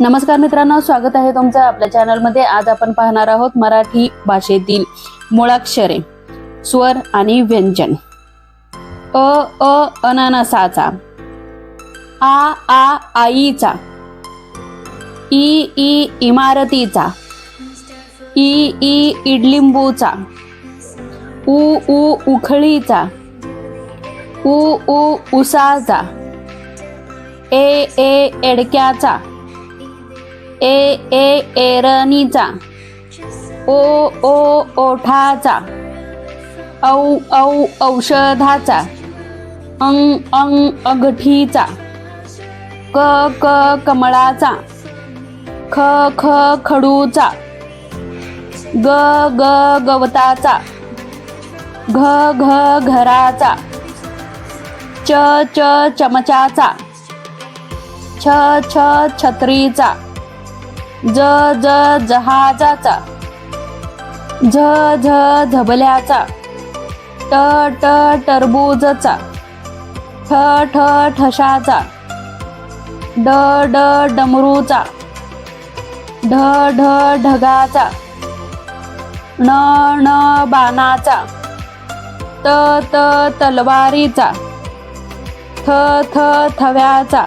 नमस्कार मित्रांनो स्वागत आहे तुमचं आपल्या चॅनलमध्ये. आज आपण पाहणार आहोत मराठी भाषेतील मुळाक्षरे स्वर आणि व्यंजन. अ अ अननसाचा आ आ आईचा ई ई इमारतीचा ई ई इडलिंबूचा उ उ उखळीचा उ उ उसाचा ए ए एडक्याचा ए ए एरणीचा ओ ओ ओठाचा. औ औ औषधाचा. अंग अंग अगठीचा. क क कमळाचा. ख ख खडूचा. ग ग गवताचा. घ घ घराचा. च च चमचाचा. छ छ छत्रीचा. ज ज जहाजाचा. झ झ झबल्याचा ट ट टरबूजचा. ठ ठ ठशाचा. ड ड डमरूचा. ढ ढ ढगाचा. ण ण बाणाचा. त त तलवारीचा. थ थ थव्याचा.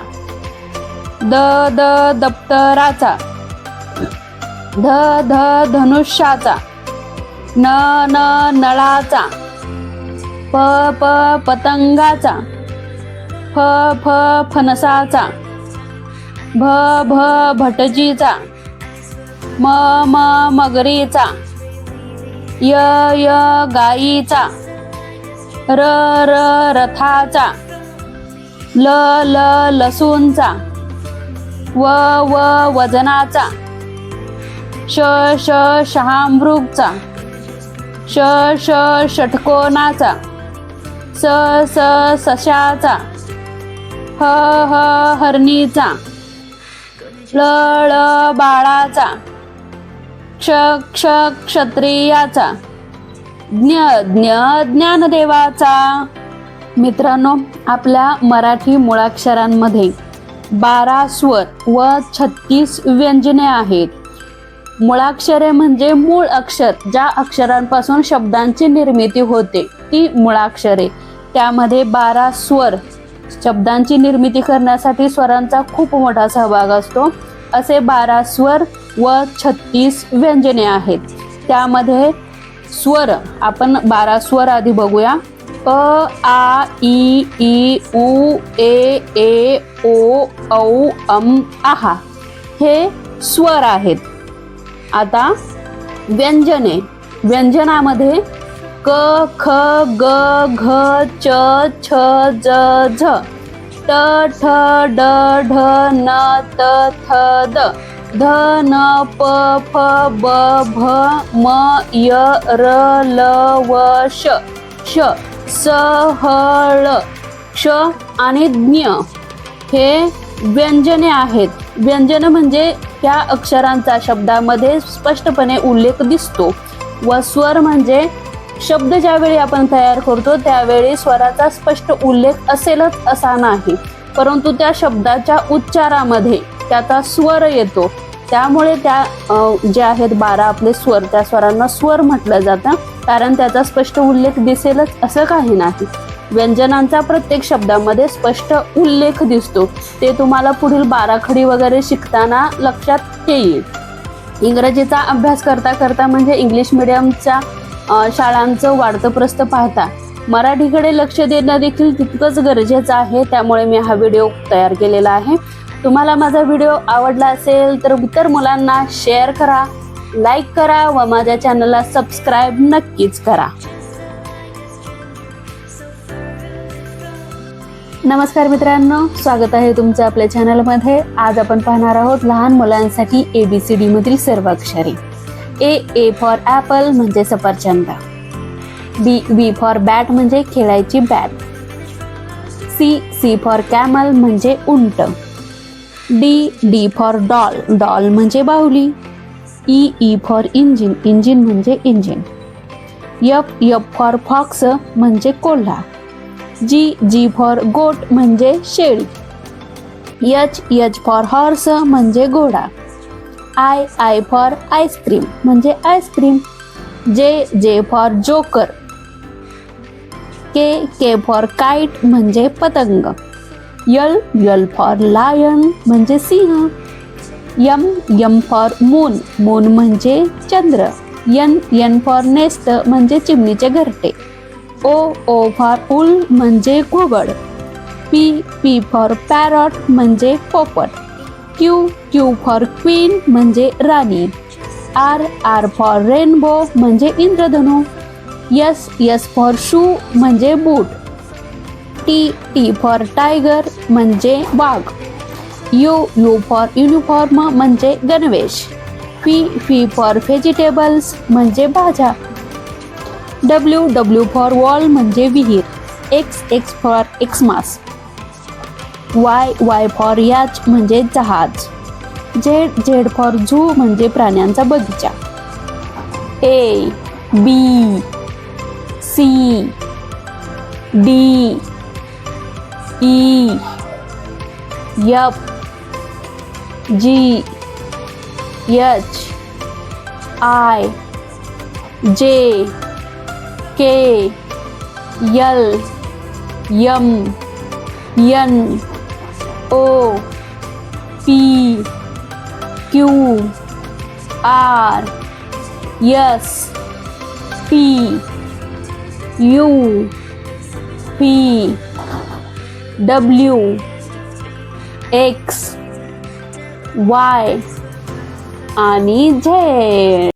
The the दप्तराचा. ध ध धनुष्याचा. न न नळाचा. प प पतंगाचा. फ फ फणसाचा. भ भ भटजीचा. म म मगरीचा. य य गाईचा र र रथाचा. ल ल लसूणचा. व व वजनाचा. श श शहामृगचा. श श षटकोनाचा. स स सशाचा. ह ह हरणीचा. ल ळ बाळाचा. क्ष क्ष क्षत्रियाचा. ज्ञ ज्ञ ज्ञानदेवाचा. मित्रांनो आपल्या मराठी मुळाक्षरांमध्ये बारा स्वर व छत्तीस व्यंजने आहेत. मुळाक्षरे म्हणजे मूळ अक्षर ज्या अक्षरांपासून शब्दांची निर्मिती होते ती मुळाक्षरे त्यामध्ये बारा स्वर. शब्दांची निर्मिती करण्यासाठी स्वरांचा खूप मोठा सहभाग असतो. असे बारा स्वर व छत्तीस व्यंजने आहेत. त्यामध्ये स्वर आपण बारा स्वर आधी बघूया. अ आ ई ई उ ए ए ओ औ अम आहा. हे स्वर आहेत. आता व्यंजने. व्यंजनामध्ये क ख ग घ च छ ज झ. ट ठ ड ढ न त थ द. ध न प फ ब भ म य र ल व श श स ह ळ. क्ष आणि ज्ञ हे व्यंजने आहेत. व्यंजन म्हणजे ह्या अक्षरांचा शब्दामध्ये स्पष्टपणे उल्लेख दिसतो. व स्वर म्हणजे शब्द ज्यावेळी आपण तयार करतो त्यावेळी स्वराचा स्पष्ट उल्लेख असेलच असा नाही. परंतु त्या शब्दाच्या उच्चारामध्ये त्याचा स्वर येतो. त्यामुळे त्या जे आहेत बारा आपले स्वर त्या स्वरांना स्वर म्हटलं जातं. कारण त्याचा स्पष्ट उल्लेख दिसेलच असं काही नाही. व्यंजनांचा प्रत्येक शब्दामध्ये स्पष्ट उल्लेख दिसतो. ते तुम्हाला पुढील बाराखडी वगैरे शिकताना लक्षात येईल. इंग्रजीचा अभ्यास करता करता म्हणजे इंग्लिश मिडियमच्या शाळांचं वाढतं प्रस्त पाहता. मराठीकडे लक्ष देणं देखील तितकंच गरजेचं आहे त्यामुळे मी हा व्हिडिओ तयार केलेला आहे. तुम्हाला माझा व्हिडिओ आवडला असेल तर इतर मुलांना शेअर करा लाईक करा व माझ्या चॅनलला सबस्क्राईब नक्कीच करा. नमस्कार मित्रांनो स्वागत आहे तुमचं आपल्या चॅनलमध्ये आज आपण पाहणार आहोत लहान मुलांसाठी ए बी सी डी मधील सर्व अक्षरे. ए ए फॉर ॲपल म्हणजे सफरचंद. बी बी फॉर बॅट म्हणजे खेळायची bat C C for camel म्हणजे उंट. D D for doll doll म्हणजे बाहुली. E E for engine engine म्हणजे engine F F for fox म्हणजे कोल्हा. जी जी फॉर गोट म्हणजे शेळी. यच यच फॉर हॉर्स म्हणजे घोडा. I I for ice cream म्हणजे ice cream J J for joker K K for kite म्हणजे पतंग. यल यल फॉर लायन म्हणजे सिंह. M M for moon moon म्हणजे चंद्र. यन यन फॉर नेस्ट म्हणजे चिमणीचे घरटे. ओ ओ फॉर उल म्हणजे घुबड. पी पी फॉर पॅरॉट म्हणजे पोपट. क्यू क्यू फॉर क्वीन म्हणजे राणी. आर आर फॉर रेनबो म्हणजे इंद्रधनु. यस यस फॉर शू म्हणजे boot T T for tiger म्हणजे वाघ यू यू फॉर युनिफॉर्म म्हणजे गणवेश. फी फी फॉर व्हेजिटेबल्स म्हणजे भाज्या. डब्ल्यू डब्ल्यू फॉर वॉल म्हणजे विहीर. X X for Xmas Y Y for yacht म्हणजे जहाज. झेड झेड फॉर झू म्हणजे प्राण्यांचा बगीचा. A B C D E F G H I J K L, M, N, O, P, Q, R, S, P, U, P, W, X Y आणि Z